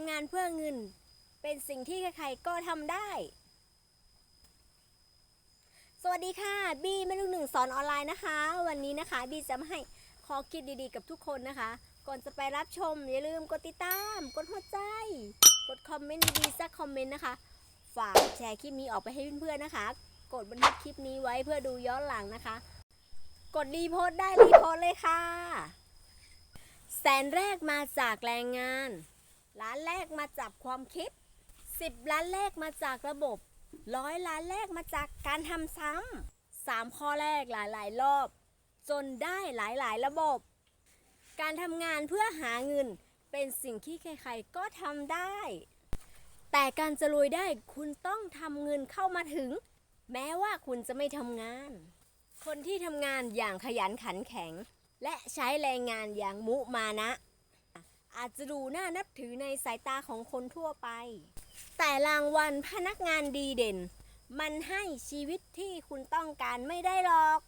ำงานเพื่อเงิน เป็นสิ่งที่ใครๆก็ทำได้ สวัสดีค่ะบีแม่ลูกหนึ่งสอนออนไลน์นะคะ วันนี้นะคะบีจะมาให้ข้อคิดดีๆกับทุกคนนะคะ ก่อนจะไปรับชม อย่าลืมกดติดตาม กดหัวใจ กดคอมเมนต์ดีๆสักคอมเมนต์นะคะ ฝากแชร์คลิปนี้ออกไปให้เพื่อนๆนะคะ กดบันทึกคลิปนี้ไว้เพื่อดูย้อนหลังนะคะ กดรีโพสต์ได้รีโพสต์เลยค่ะแสนแรกมาจากแรงงาน ล้านแรกมาจากความคิด 10 ล้านแรกมาจากระบบร้อยล้านแรกมาจากการทำซ้ำสามข้อแรกหลายๆ รอบ จนได้หลายๆ ระบบ การทำงานเพื่อหาเงินเป็นสิ่งที่ใครๆ ก็ทำได้ แต่การจะรวยได้คุณต้องทำเงินเข้ามาถึง แม้ว่าคุณจะไม่ทำงาน คนที่ทำงานอย่างขยันขันแข็ง และใช้แรงงานอย่างมุมานะ อาจจะดูน่านับถือในสายตาของคนทั่วไป แต่รางวัลพนักงานดีเด่น มันให้ชีวิตที่คุณต้องการไม่ได้หรอก